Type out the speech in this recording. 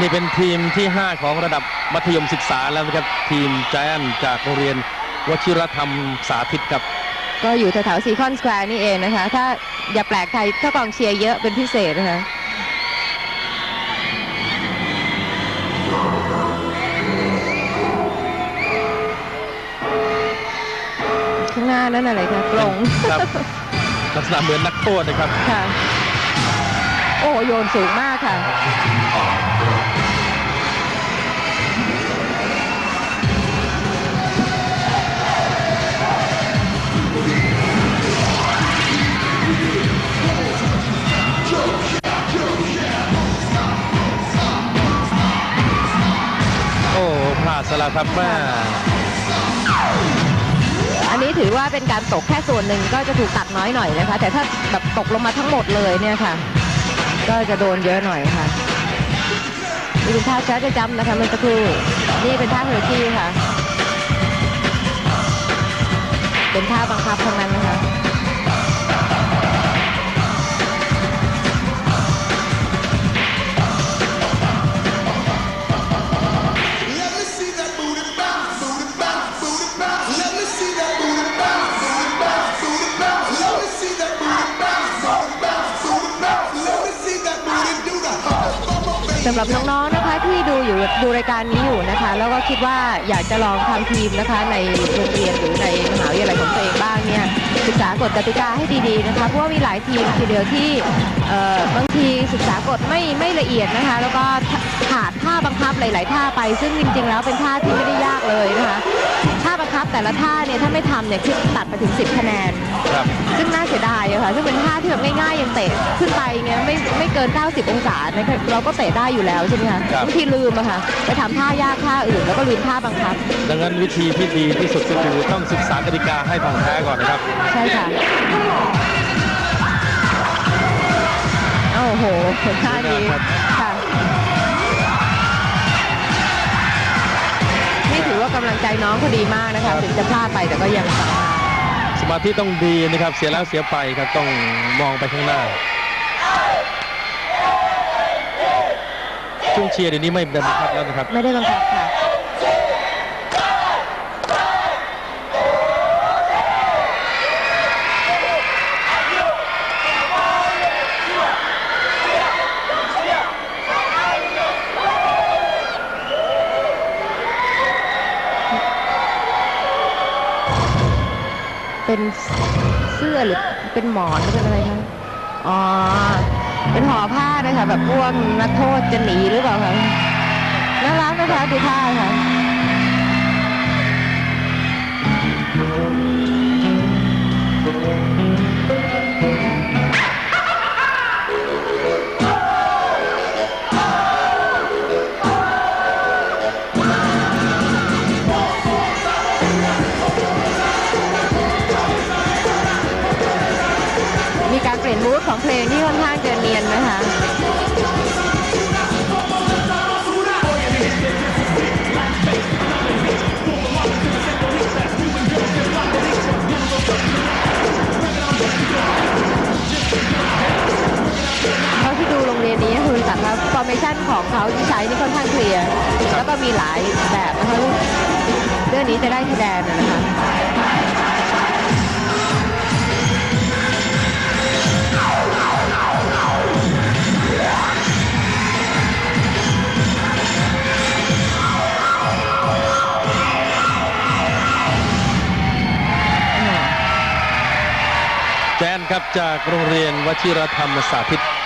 นี่เป็นทีมที่ 5 ของระดับมัธยมศึกษาแล้วนะครับ ทีมแจนจากโรงเรียนวชิรธรรมสาธิตครับ ก็อยู่แถวๆซีคอนสแควร์นี่เองนะคะ ถ้าอย่าแปลกใจถ้ากองเชียร์เยอะเป็นพิเศษนะคะข้างหน้านั่นอะไรคะกรงครับ ลักษณะเหมือนนักโทษนะครับ ค่ะ โอ้โยนสูงมากค่ะ ซะแล้วครับแม่อันนี้ถือว่าเป็นการตกแค่ส่วนหนึ่งก็จะถูกตัดน้อยหน่อยนะคะ แต่ถ้าแบบตกลงมาทั้งหมดเลยเนี่ยค่ะ ก็จะโดนเยอะหน่อยค่ะนี่เป็นท่าช้าจะจำนะคะมื่อสักครู่นี่เป็นท่าเฮอร์กี้ค่ะ เป็นท่าบังคับทั้งนั้นนะคะ สำหรับน้องๆนะคะที่ดูอยู่ดูรายการนี้อยู่นะคะ แล้วก็คิดว่าอยากจะลองทำทีมนะคะ ในโรงเรียนหรือในมหาวิทยาลัยของตัวเองบ้างเนี่ยศึกษากฎกติกาให้ดีๆนะคะเพราะว่ามีหลายทีมทีเดียวที่บางทีศึกษากฎไม่ไม่ละเอียดนะคะ แล้วก็ขาดท่าบังคับหลาย ๆ ท่าไป ซึ่งจริงๆ แล้วเป็นท่าที่ไม่ได้ยากเลย นะคะท่าบังคับแต่ละท่าเนี่ยถ้าไม่ทำเนี่ยคือตัดไปถึง 10 คะแนน ครับซึ่งน่าเสียดายอะค่ะซึ่งเป็นท่าที่แบบง่ายๆยังเตะขึ้นไปเงี้ยไม่ไม่เกิน 90 องศานะคะเราก็เตะได้อยู่แล้วใช่ไหมคะครับบางทีลืมอะค่ะไปทำท่ายากท่าอื่นแล้วก็ลืมท่าบังคับ ดังนั้นวิธีที่ดีที่สุดก็คือต้องศึกษากติกาให้ท่องแท้ก่อนนะครับ ใช่ค่ะโอ้โหผลท่านี้ครับค่ะ ว่ากำลังใจน้องเขาดีมากนะคะถึงจะพลาดไปแต่ก็ยังสามารถสมาธิต้องดีนะครับ เสียแล้วเสียไปครับต้องมองไปข้างหน้าช่วงเชียร์เดี๋ยวนี้ไม่ได้บังคับแล้วนะครับ ไม่ได้บังคับค่ะ เป็นเสื้อหรือเป็นหมอนหรือเป็นอะไรคะอ๋อ เป็นห่อผ้านะคะแบบพวกนักโทษจะหนีหรือเปล่าคะน่ารักนะคะดูผ้าค่ะ ปลี่ยนมูดของเพลงที่ค่อนข้างจะเนียนนะคะเท่าที่ดูโรงเรียนนี้คุณสักครับฟอร์เมชันของเขาที่ใช้นี่ค่อนข้างเคลียร์แล้วก็มีหลายแบบนะคะเรื่องนี้จะได้คะแนนนะคะ ครับจากโรงเรียนวชิรธรรมสาธิต